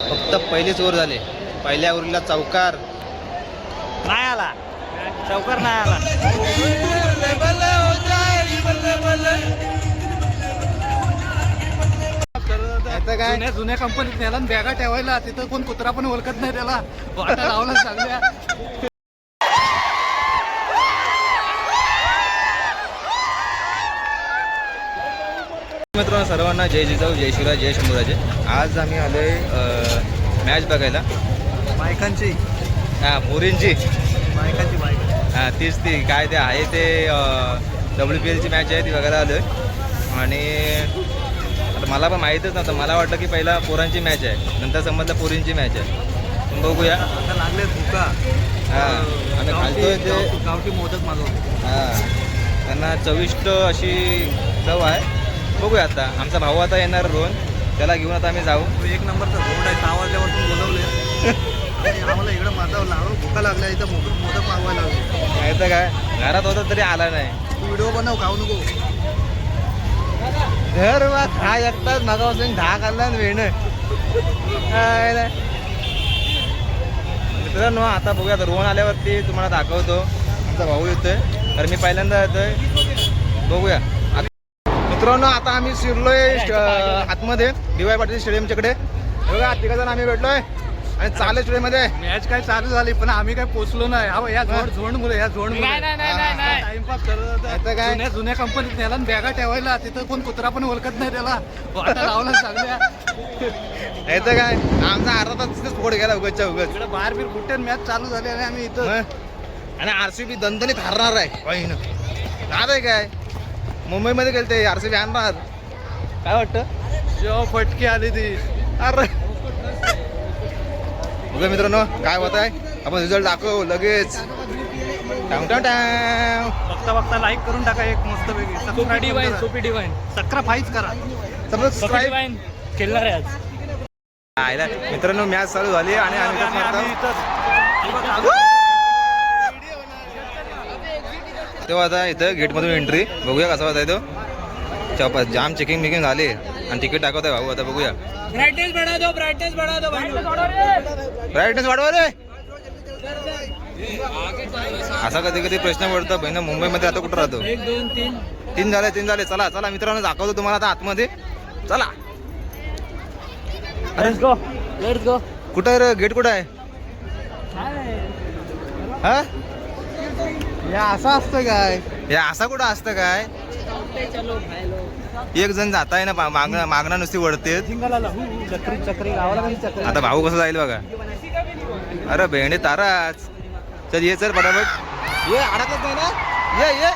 फक्त पहिलेच ओव्हर झाले. पहिल्या ओव्हरला चौकार. नाही आला. चौकार नाही आला. आता काय? जुन्या जुन्या कंपनीत नेला बॅगा ठेवायला. तिथं कोण कुत्रा पण ओळखत नाही त्याला. वाटा लावला चांगल्या मित्रांनो सर्वांना जय जिजाऊ जय शिवराय जय शंभूराजे. आज आम्ही आलोय मॅच बघायला? बायकांची. हा पोरींची बायकांची बायक. हा तीच ती काय ते आहे ते डब्ल्यू पी एलची मॅच आहे ती बघायला आलोय. आणि आता मला पण माहीतच नव्हतं. मला वाटलं की पहिला पोरांची मॅच आहे. नंतर समजलं पोरींची मॅच आहे. बघूया. आता लागले भुका. हा आम्ही खालतोय ते गावठी मोदक मागवतो हा त्यांना चविष्ट अशी चव आहे. बघूया आता. आमचा भाऊ आता येणार रोहन. त्याला घेऊन आता आम्ही जाऊ. तो एक नंबरचा घोड आहे सहा वाजल्यापासून बोलवले आणि आम्हाला इकडं माधव लाव भुका लागल्या इथं मोदक मोदक मागवायला लागले. नाही तर काय घरात होता तरी आला नाही. तू व्हिडिओ बनव खाऊ नको. घर वा खा एकटाच मागापासून दहा खाल्ला वेण. मित्रांनो आता बघूया आता रोहन आल्यावरती तुम्हाला दाखवतो. आमचा भाऊ येतोय. तर मी पहिल्यांदा येतोय. बघूया. मित्रांनो आता आम्ही शिरलोय आतमध्ये डी वाय पाटील स्टेडियमच्याकडे. बघा तिघ जण आम्ही भेटलोय आणि चालू स्टेडियममध्ये. मॅच काय चालू झाली पण आम्ही काय पोचलो नाही. हा या झोड झोड मुले या झोड नाही, नाही, नाही, नाही, नाही. टाइमपास करत आता. काय? जुन्या जुन्या कंपनीत नेला बॅगा ठेवायला तिथं कोण कुत्रा पण ओळखत नाही त्याला. वाटा लावला चांगल्या तर काय? आमचा अर्धा तास तिथेच फोड गेला उगतच्या उगत इकडे बाहेर बीर कुठे मॅच चालू झाली आणि आम्ही इथं आणि आर सी बी दणदणीत हरणार आहे. काय? मुंबईमध्ये गेलते आर सी बी आणणार काय वाटतं? जेव्हा फटकी आली ती. अरे. बघा मित्रांनो काय होत आहे आपण रिझल्ट दाखव लगेच. टाम टाम टाम. बघता बघता लाईक करून टाका एक मस्त सोपी डिवाईन पैकी सोपी डिवाईन सक्रा फाईच करा. डिवाईन खेळणार आहे आज. मित्रांनो मॅच चालू झाली आणि आम्ही इथंच आणि आम्ही मारतो. इथंच- हे बघा, तेव्हा आता इथं गेटमधून एंट्री बघूया कसा होता तो. चौपा जाम चेकिंग बिकिंग झाली. आणि तिकीट दाखवतोय भाऊ आता बघूया. ब्राइटनेस बढ़ा दो ब्राइटनेस बढ़ा दो ब्राईटनेस वाढवा रे. असा कधी कधी प्रश्न पडतो बहिण मुंबईमध्ये आता कुठं राहतो? एक दोन तीन. तीन झाले तीन झाले. चला चला मित्रांनो दाखवतो तुम्हाला आता आतमध्ये. चला. लेट्स गो लेट्स गो कुठं आहे रे? गेट कुठं आहे? हा? या असं असतं काय? हे असा कुठं असतं काय? एक जण जाताय ना मागणं मागणं नुसती वळते चक्री चक्री गावाला चक्री आता भाऊ कसं जाईल बघा. अरे बहिणी ताराच. चल ये चल फटाफट ये अडकत नाही ना? ये ये.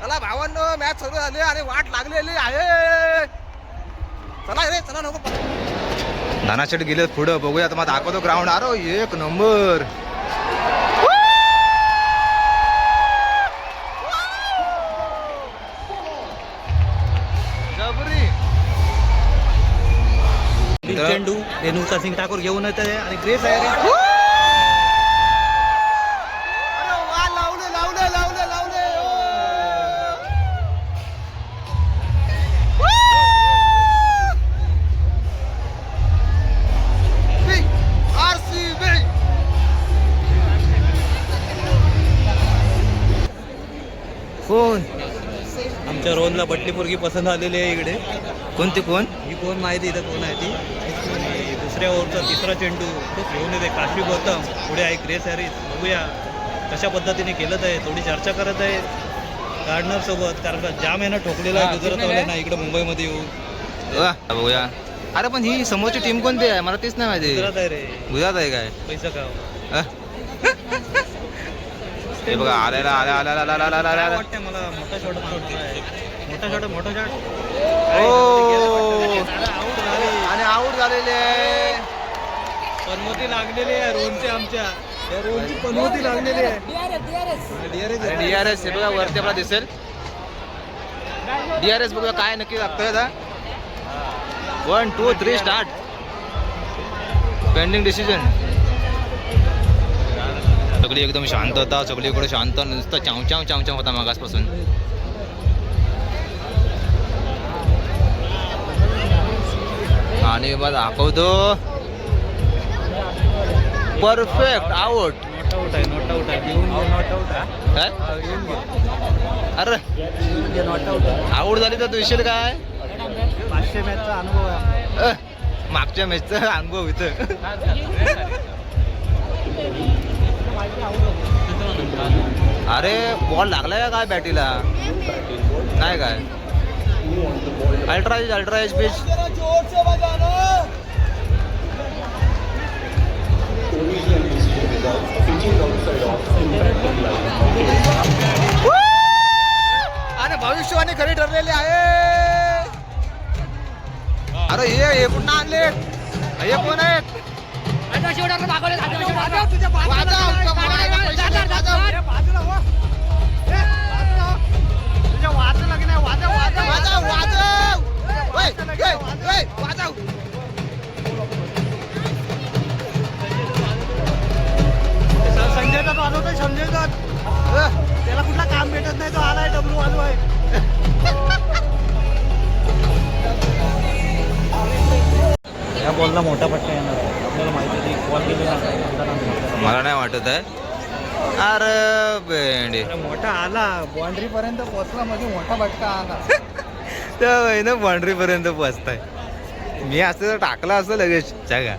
चला भावांनो मॅच सुरू झाली आणि वाट लागलेली आहे. चला रे चला नको नानाशेट गेले पुढं. बघूया आता मग दाखवतो ग्राउंड अरे एक नंबर चेंडू रेणुका सिंग ठाकूर घेऊन येत आहे आणि ग्रेस आहे कोण? आमच्या रोहनला बटली पोरगी पसंत आलेली आहे इकडे. कोणते कोण? ही कोण माहिती इथं कोण आहे ती? आणि दुसऱ्या ओव्हरचा तिसरा चेंडू तो घेऊन येते काशी गौतम. पुढे आहे ग्रेस हॅरिस बघूया कशा पद्धतीने केलं आहे थोडी चर्चा करत आहे. गार्डनर सोबत कारण का जाम आहे ना ठोकलेला हा, गुजरात ठीक आहे. ना इकडे मुंबईमध्ये येऊन. वा, बघूया. अरे पण ही समोरची टीम कोणती आहे? मला तेच नाही माहिती. गुजरात आहे रे. गुजरात आहे काय? पैसा का? अ? हे बघा आलेला आल्या आल्या आल्या आल्या आल्या आल्या मला? मोठा शॉट मोठा शॉट मोठा शॉट ओ! आऊट झाले आणि आऊट झालेले पनवती लागलेली आहे रोहनची आमच्या. या रोहनची पनवती लागलेली आहे. डीआरएस हे बघा वरती आपला दिसेल. डीआरएस बघूया काय नक्की लागतंय आता. One two three start pending decision सगळी एकदम शांत होता सगळीकडे शांत नुसतं चाव चाव चाव चाव होता मागासपासून. आहे काय हा, घेऊन घे. अरे. आउट आहे. आउट झाली तर तुझील काय? पाचशे मॅचचा अनुभव मागच्या मॅचचा अनुभव इथं. अरे बॉल लागलाय काय बॅटीला नाही काय? Ultra edge ultra edge pitch आणि भविष्यवाणी खरी ठरलेली आहे अरे हे हे पुन्हा आणले हे कोण आहेत वाजव, कमाल, आला. बाउंड्री पर्यंत पोहोचला म्हणजे मोठा फटका आला. त्या ना बाउंड्री पर्यंत पोचताय मी असं जर टाकलं असं लगेच जागा.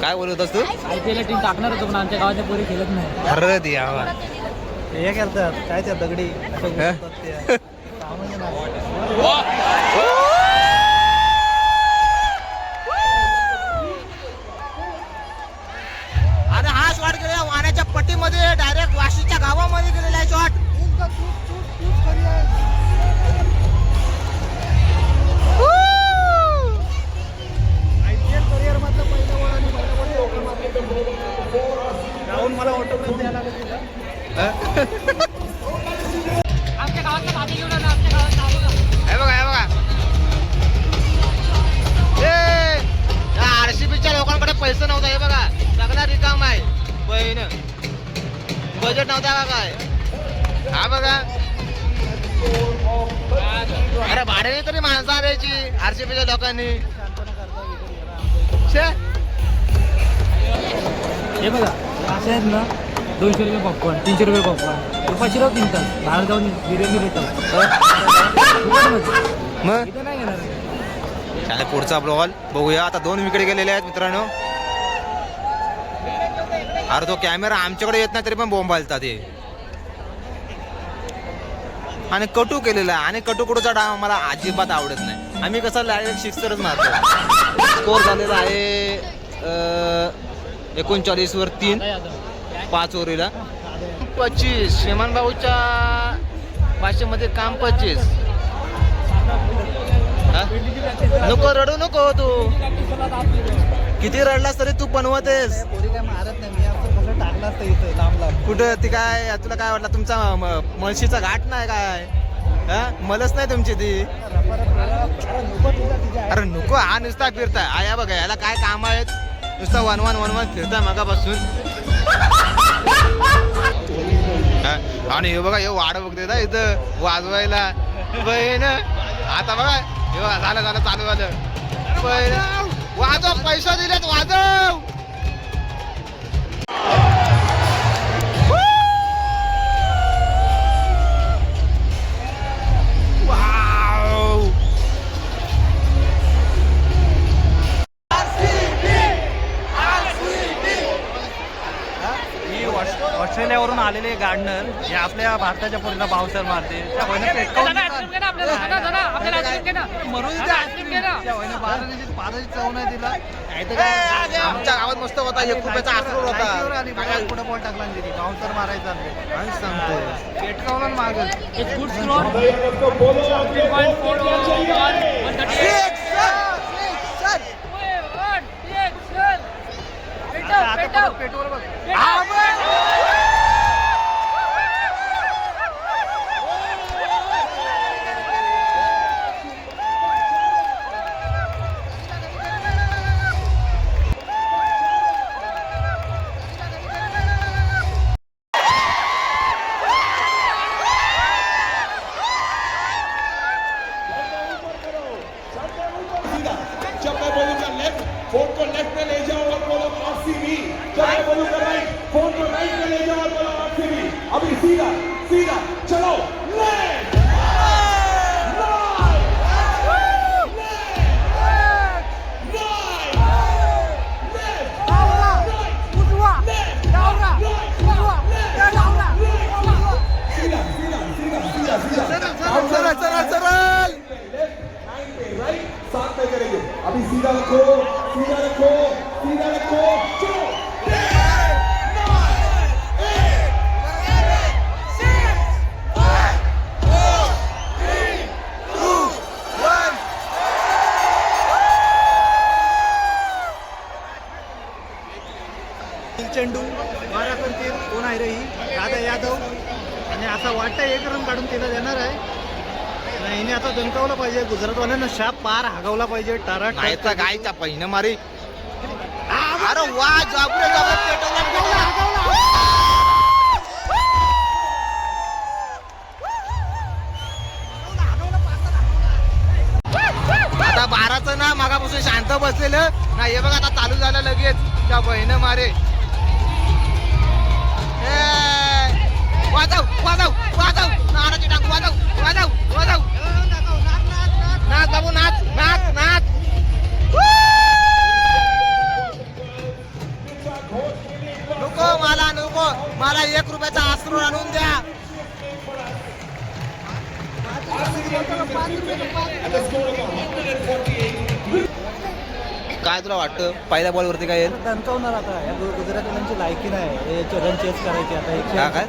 काय बोलत असतो आयपीएल टीम टाकणार होतो पण आमच्या गावाच्या पोरी खेळत नाही. अरे हे करतात काय त्या दगडी? असं? घुसतात ते. कामच नाही. आणि बजेट नव्हता का काय हा बघा. अरे भाड्याने तरी माणसं आणायची आरसीबीच्या लोकांनी. छे हे बघा असे आहेत ना दोनशे रुपये पॉपकॉर्न तीनशे रुपये पॉपकॉर्न राहू तीन तास बाहेर जाऊन बिर्याणी देतात मग? नाही घेणार. पुढचा बॉल बघूया. आता दोन विकेट गेलेले आहेत मित्रांनो. अरे तो कॅमेरा आमच्याकडे येत नाही तरी पण बॉम्ब आलता ते आणि कटू केलेला आहे. आणि कटुकडूचा डाव मला अजिबात आवडत नाही. आम्ही कसं डायरेक्ट सिक्सरच मारतो. स्कोर झालेला आहे एकोणचाळीस वर तीन. पाच ओव्हरीला. पच्चीस. शेमान भाऊच्या भाषेमध्ये काम पच्चीस? नको रडू नको तू. किती रडलास तरी तू बनवतेस. मारत नाही मी असतं इथं लांब लांब कुठं ती काय तुला काय वाटलं तुमचा म- म्हशीचा घाट नाही काय? हा? मलच नाही तुमची ती? अरे नको हा नुसता फिरताय. आया बघा याला काय काम आहेत? नुसता वन वन वन वन फिरताय मगापासून. आणि हे बघा हे वाड बघते ना इथं वाजवायला. बहीण आता बघा हे झालं झालं चालू झालं. बहीण वाजव पैसा दिलेत वाजव! हे आपल्या भारताच्या पोरीला पावसर मारते. त्या पेटकावून देतात. दे आईस्क्रीम. चव नाही काय? आमच्या गावात मस्त होता एक आली होता. पुढं बॉल टाकला आणि बाउन्सर मारायचा काय सांगतो score. 17.4 आता आता परत पेटवर बघ. हागवला पाहिजे. टारा गायचा गायचा पहिनं मारी. अरे वा जाबरे जाबरे पेटवला. आता बाराचं ना मागापासून शांत बसलेलं. ना हे बघ आता चालू झालं लगेच. त्या बहिण मारे. वाजव वाजव वाजव. नाराची टाक वाजव वाजव वाजव. नाच बाबू नाच नाच नाच. नको मला नको. मला एक रुपयाचा आश्रू आणून द्या. काय तुला वाटतं? पहिल्या बॉलवरती काय येईल? दणकावणार आता. या गु- गुजरातवाल्यांची लायकी नाही. हे रन चेस करायची आता. काय?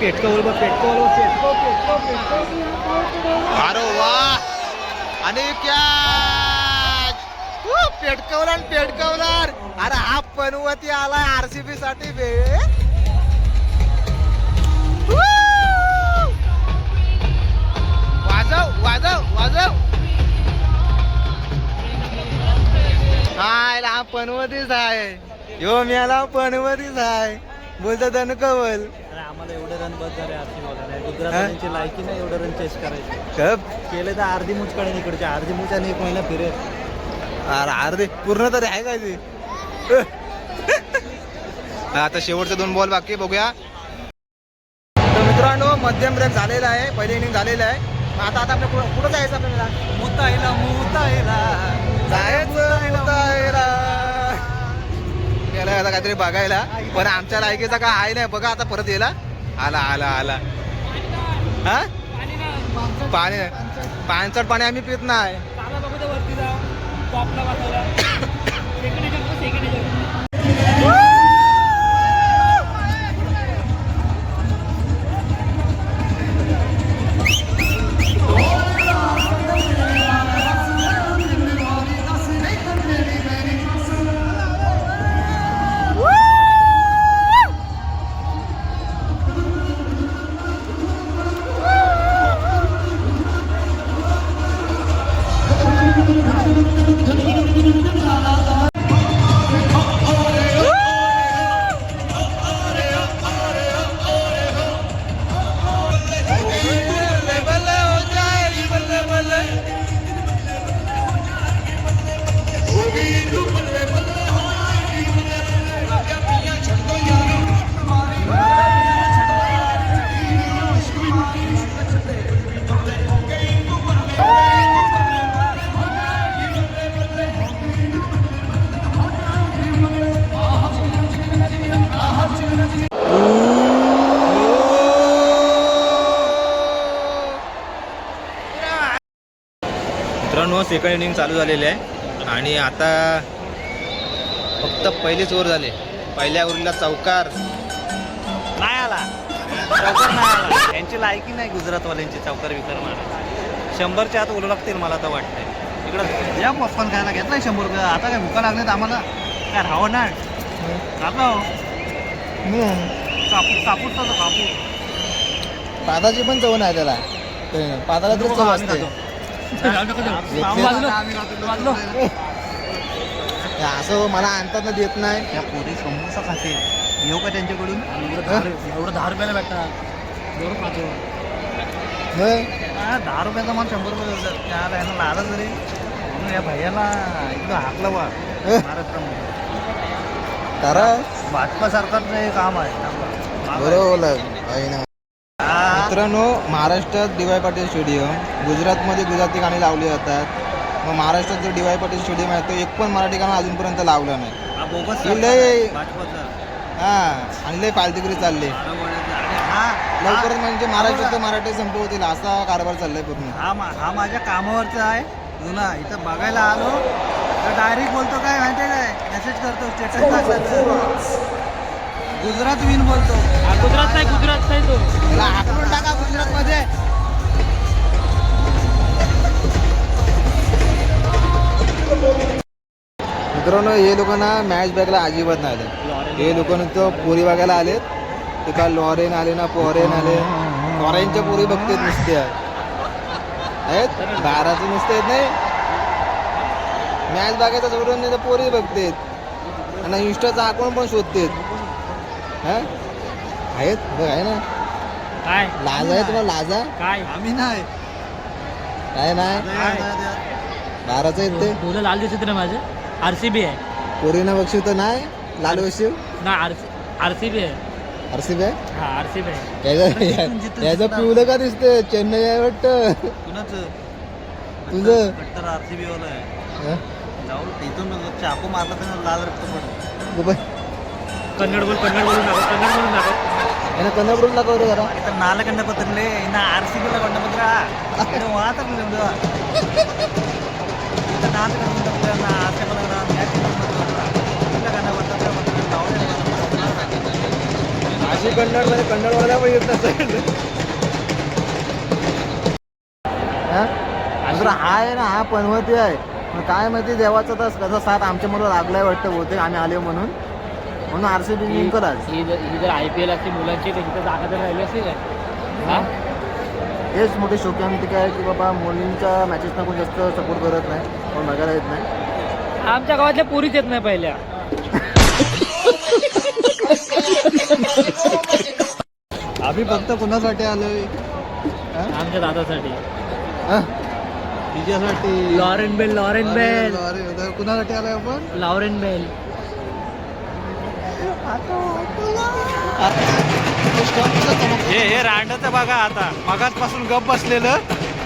पद झाले. आता पेटकवल बघ पेटकवल बघ पेटकव पेटकव पेटकव अरे वा! आणि कॅच पेटकवला पेटकवणार अरे हा पनवती आलाय आरसीबी साठी बे. वाजव वाजव वाजव. हाय हा पनवतीच आहे यो म्याला पनवतीच आहे बोलतो दनकवल एवढे रन बस झाले आरसी बॉलर गुजरातवाल्यांची लायकी नाही एवढं रन चेस करायची. कप केले तर अर्धी मुच काढेल इकडचे. अर्धी मुच आणि एक महिना फिरेल. अरे अर्धे पूर्ण तरी आहे काय ते? आता शेवटचे दोन बॉल बाकी बघूया. तर मित्रांनो मध्यम ब्रेक झालेला आहे. पहिले इनिंग झालेलं आहे. आता आता आपल्या कुठं जायचं आपल्याला. मुतायला मुतायला. जायचं मुतायला. गेलाय आता काहीतरी बघायला. पण आमच्या लायकीचा काय आहे नाही बघा आता परत येला आला आला आला. हा? पाणी पाणचट पाणी आम्ही पित नाही. मित्रांनो सेकंड इनिंग चालू झालेले आहे. आणि आता फक्त पहिलेच ओव्हर झाले. पहिल्या ओव्हरला चौकार. नाही आला. चौकार नाही आला. यांची लायकी नाही गुजरातवाल्यांची चौकार विकार मारा. शंभरच्या आत उलू लागतील मला तर वाटतंय. इकडं या पॉपकॉर्न खायला घेतलाय शंभर रुपये. आता काय भुका लागलेत आम्हाला. काय राहावं ना. राहतो. कापूसचा तो कापूस पादाची पण चव नाही त्याला. पादाला तर चव असते. असं मला आणतात ना देत नाही. त्या पोरी समोसा खाते. येऊ का त्यांच्याकडून? एवढं दहा रुपयाला भेटतात बरोबर खातो. होय. हा, दहा रुपयाचा मला शंभर रुपये देतात त्याला यांना लाला तरी. म्हणून या भैयाला एकदम हाकलं बा. महाराष्ट्रामध्ये. तारा? भाजपा सरकारचं हे काम आहे. बरोबर बोला आहे. ना मित्रांनो महाराष्ट्रात डी वाय पाटील स्टेडियम गुजरातमध्ये गुजराती गाणी लावली जातात. मग महाराष्ट्रात जो डी वाय पाटील स्टेडियम आहे तो एक पण मराठी गाणं अजूनपर्यंत लावलं नाही. बोगस लय- हा आणि लय फालतुगिरी चालली. हा लवकरच म्हणजे महाराष्ट्रात मराठी संपवतील असा कारभार चाललाय पूर्ण. हा हा माझ्या कामावरचा आहे. जुना इथं बघायला आलो. तर डायरेक्ट बोलतो काय माहितीये काय? मेसेज करतो स्टेटस टाकतो गुजरात विन बोलतो. हा गुजरात नाही गुजरात नाही तो. त्याला हाकलून टाका गुजरात मध्ये मित्रांनो हे लोक ना मॅच बघायला अजिबात नाही आले. हे लोक नुसतं पोरी बघायला आलेत. ते का लॉरेन आले ना पोरेन आले. लॉरेनच्या पोरी बघतेत नुसत्या आहेत? बाराचं नुसतं येत नाही. मॅच बघायचा सोडून नाही तर पोरी बघतेत. आणि इंस्टाचा अकाउंट पण शोधतेत. हा? आहेत? बघ आहे ना? काय? लाज आहे तुम्हाला लाजा? काय? आम्ही नाही. काय नाही? बाराचं येत ते. मुलं लाल दिसत ना माझं. आरसीबी आहे. पोरीना बक्षीव तर नाही? लाल बक्षीव ना आरसी आरसीबी आहे. आरसीबी आहे? हा आरसीबी आहे. त्याचं त्याचं पिवलं का दिसतंय? चेन्नई आहे वाटतं. कुणाचं? तुझं? कट्टर आरसीबी वाला आहे. हं? जाऊन तिथून चाकू मारला तर लाल रक्त पडलं. Go by. कन्नड बोल कन्नड बोलून दाखव कन्नड बोलून दाखव यानं कन्नापूर दाखव रे जरा इथं नाला कंड पत्रले ಇನ್ನ ಆರ್ ಸಿ ಬಿಲ್ಲ ಕೊಂಡ ಪತ್ರ ಇದು ಮಾತಾಡಲಿ ಒಂದು ಇತ್ತ ನಾಲ್ಕು ಕಂಡ ಪತ್ರ ನಾ ಆಸೆ ಬಂದ ಯಾಕೆ ಇಲ್ಲ ಕಂಡ ಪತ್ರ ಮತ್ತೆ ಅವರೇ अशी कन्नड मध्ये कन्नड वाला पण येत नसेल हं? दुसरा हा आहे ना हा पनवती आहे मग काय माहिती देवाचा तर कसा साथ आमच्या मुलं लागलाय वाटतं बहुतेक आम्ही आले म्हणून म्हणून आरसीबी जिंकल आज ही जर ही जर आय पी एल असती मुलांची तर तिथं जागा तर राहिली असती काय? हा? हेच मोठी शोकांतिक आहे की बाबा मुलींच्या मॅचेसना कोण जास्त सपोर्ट करत नाही कोण बघायला येत नाही. आमच्या गावातल्या पुरीच येत नाही पहिल्या. आम्ही फक्त कुणासाठी आलोय? आमच्या दादासाठी. तिच्यासाठी. Lauren Bell Lauren Bell. कुणासाठी आलोय आपण? Lauren Bell. हे हे रांडचं बघा आता. मगाचपासून गप बसलेलं.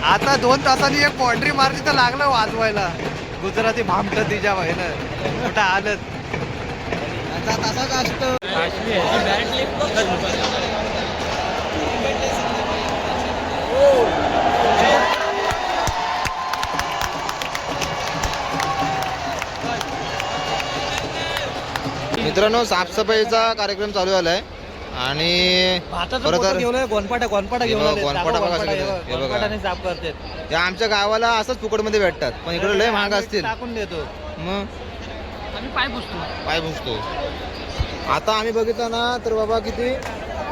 आता दोन तासांनी एक पॉन्ड्री मारली तर लागलं वाजवायला. गुजराती भामट तिच्या व्हायला कुठं आलं तसाच असतो. बॅट मित्रांनो साफसफाईचा कार्यक्रम चालू झालाय. आणि खरं तर घेऊन गोनपाटा गोनपाटा घेऊन बघा, आले. गोनपाटा दाखव बघा गोनपाटा, सगळे. हे बघ, बघा. गोनपाटाने साफ करतात या आमच्या गावाला असंच फुकटमध्ये भेटतात. पण इकडे लय महाग असतील. टाकून देतो. मग? आम्ही पाय पुसतो. पाय पुसतो. आता आम्ही बघितलं ना तर बाबा किती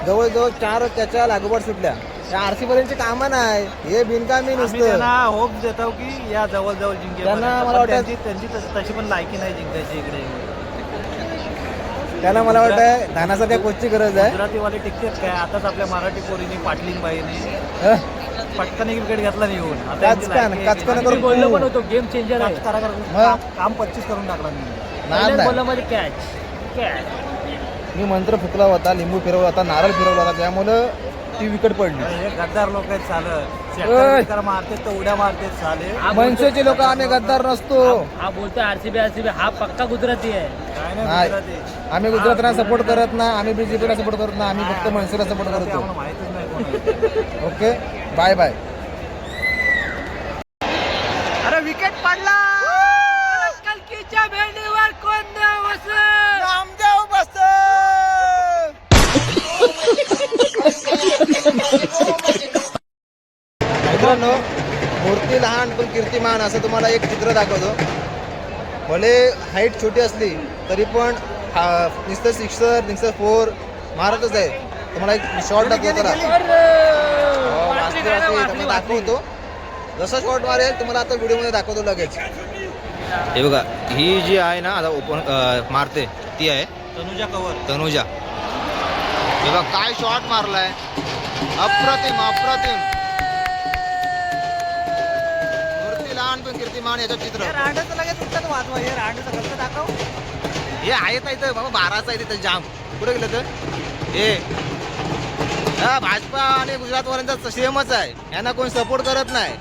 जवळजवळ चार त्याच्या लागोपाठ सुटल्या. त्या आरसी पर्यंतची कामं नाही. हे बिनकामी आम्ही नुसतं. त्यांना होप देतो की या जवळ जवळ जिंकेल त्यांना मला वाटतं- त्यांची तशी पण लायकी नाही जिंकायची इकडे त्यांना मला वाटतं धानासारख्या कोचची गरज आहे. गुजरातीवाले टिकतेच काय? आताच आपल्या मराठी पोरीने पाटलीन बाईने हं? पटकन क्रिकेट घेतला नाही येऊन. काचकान. काचकान करून बोललो पण होतो गेम चेंजर आहे? काम- पच्चीस करून टाकला मी. बॉलमध्ये कॅच कॅच मी मंत्र फुकला होता लिंबू फिरवला होता नारळ फिरवला होता. त्यामुळं ती विकेट पडली. हे गद्दार लोक आहेत ओय. मारतात तर उड्या मारतात चाले मनसेचे लोक आम्ही गद्दार नसतो. हा बोलतोय आरसीबी आरसीबी हा पक्का गुजराती आहे. काय नाही. नाही. गुजराती. आम्ही गुजरातला सपोर्ट करत नाही. आम्ही बीजेपीला सपोर्ट करत नाही. आम्ही फक्त मनसेला सपोर्ट करतो. आम्हाला माहितच नाही कोण आहे. ओके बाय बाय अरे विकेट पडला कलकीच्या भेंडीवर कोण नामदेव बस मित्रांनो मूर्ती लहान पण कीर्तिमान असं तुम्हाला एक चित्र दाखवतो. भले हाईट छोटी असली तरी पण हा- नुसतं सिक्सर नुसतं फोर मारतच आहे. तुम्हाला एक शॉर्ट दाखवतो ना. हो, दाखवतो. जसा शॉर्ट मारेल तुम्हाला आता व्हिडिओमध्ये दाखवतो लगेच. हे बघा ही जी आहे ना आता ओपन मारते ती आहे. तनुजा कवर. तनुजा. हे बघ काय शॉट मारलाय. अप्रतिम अप्रतिम. कीर्तिमान याच्यात चित्र. रांडाचं लगेच उठतात वाजवा हे रांडाचं कसं दाखव? हे आहे ना इथं बाबा बाराचं आहे तिथं जाम. कुठे गेलं तर? हे. हा भाजपा आणि गुजरातवाल्यांचा सेमच आहे. यांना कोणी सपोर्ट करत नाही.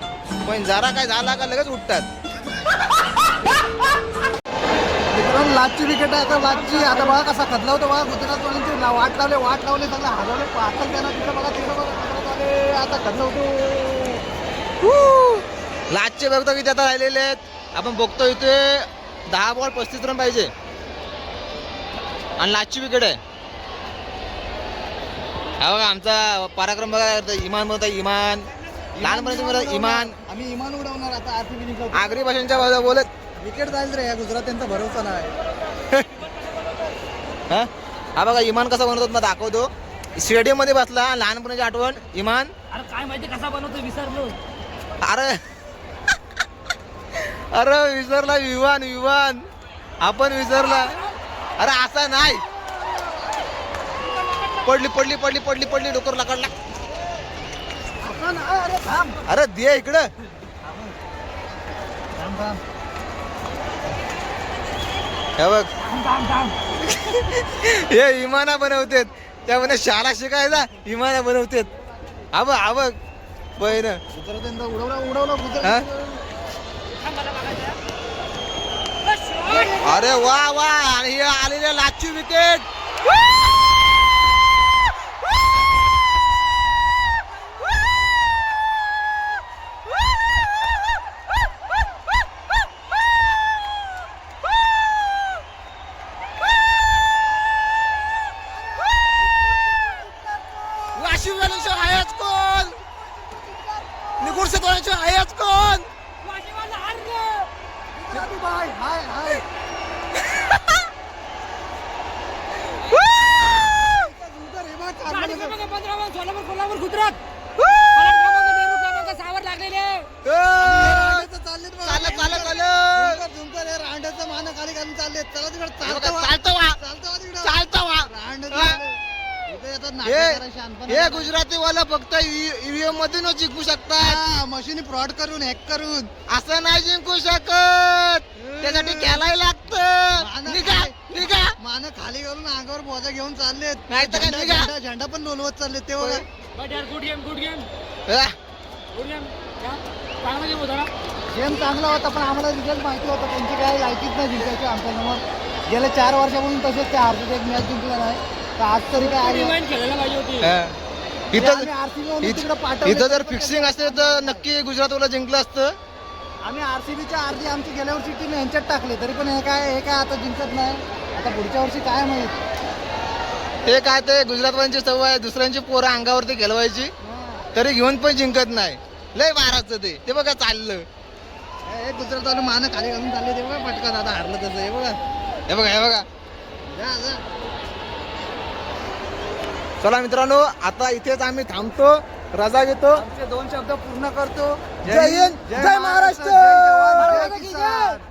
पण जरा काय झाला का लगेच उठतात. मित्रांनो लाचची विकेट आहे. आता लाचची आता बघा कसा खदला होता. बघा गुजरातवाल्यांची ला- वाट लावले वाट लावले सगळं हरवले. पाहतात त्यांना तिथं बघा तिथं बघा आता खदला होतो. लाचचे बघतो किती आता राहिलेले आहेत. आपण बघतो इथे दहा बॉल पस्तीस रन पाहिजे. आणि लाचची विकेट आहे. हा बघा आमचा पराक्रम बघा इमान म्हणता इमान. लहानपणी तुम्ही इमान आम्ही इमान उडवणार आता आरसीबी आगरी भाषांच्या बाजूला बोलत. विकेट जाईल रे या गुजरात त्यांचा भरोसा नाही. हा? हा बघा इमान कसा बनवतात मग दाखवतो. स्टेडियममध्ये बसला लहानपणाची आठवण इमान. अरे काय माहिती कसा बनवतो विसरलो. अरे अरे विसरला विमान विमान आपण विसरला. अरे असा नाही. पडली पडली पडली पडली पडली डोकर लाकडला अरे दे इकडं. हे बघ. हे इमाना बनवतेत. त्यामध्ये शाळा शिकायला इमाना बनवतेत. हा बघ बहिण. उडवला उडवला अरे वा वा. आणि आलेल्या लाचची विकेट वाशिम वाल्यांची आहेच कोण निगुरसे दोळ्यांची आहेच कोण हाय हाय हाय कोल्हापूर गुजरात. लागलेले. चालत झुंकर हे रांड्याचं मान खाली घालून चालले चला तिकडे चालतं चालतं हा. हे हे. गुजराती वाला फक्त ईव्हीएम मधून जिंकू शकतात. हा, मशिनी फ्रॉड करून हॅक करून. असं नाही जिंकू शकत. त्यासाठी खेळायला लागतं. माना निघा काय? निघा. मान खाली घालून अंगावर बोजा घेऊन चाललेत. नाही तर काय, झेंडा- निघा. झेंडा झेंडा पण गुड गेम गुड गेम हा. गुड गेम चांगला गेम होता ना? गेम चांगला होता पण आम्हाला रिझल्ट माहिती होता. त्यांची काय लायकीच नाही जिंकायची आमच्यासमोर गेल्या चार वर्षापासून तसेच ते आरसीबी एक मॅच जिंकला नाही तर आज तरी काय आली रिवाइंड खेळायला पाहिजे होती. इथं इथं जर तरी फिक्सिंग असते तर नक्की गुजरात वाला जिंकलं असतं. आम्ही आरसीबीच्या अर्धी आमची गेल्या वर्षी टीम यांच्यात टाकली. तरी पण हे काय हे काय आता जिंकत नाही. आता पुढच्या वर्षी काय माहीत? ते काय ते गुजरातवाल्यांची सवय आहे, दुसऱ्यांची पोरं अंगावरती खेळवायची तरी घेऊन पण जिंकत नाही. लय बाराचं ते. ते बघा चाललं. हे गुजरातवाले मान खाली घालून चालले ते बघा पटकन आता हारलं त्याचं हे बघा. हे बघा हे बघा. जा, जा. चला मित्रांनो आता इथेच आम्ही थांबतो रजा घेतो. आमचे दोन शब्द पूर्ण करतो. जय हिंद, जय महाराष्ट्र! जय जवान, जय किसान.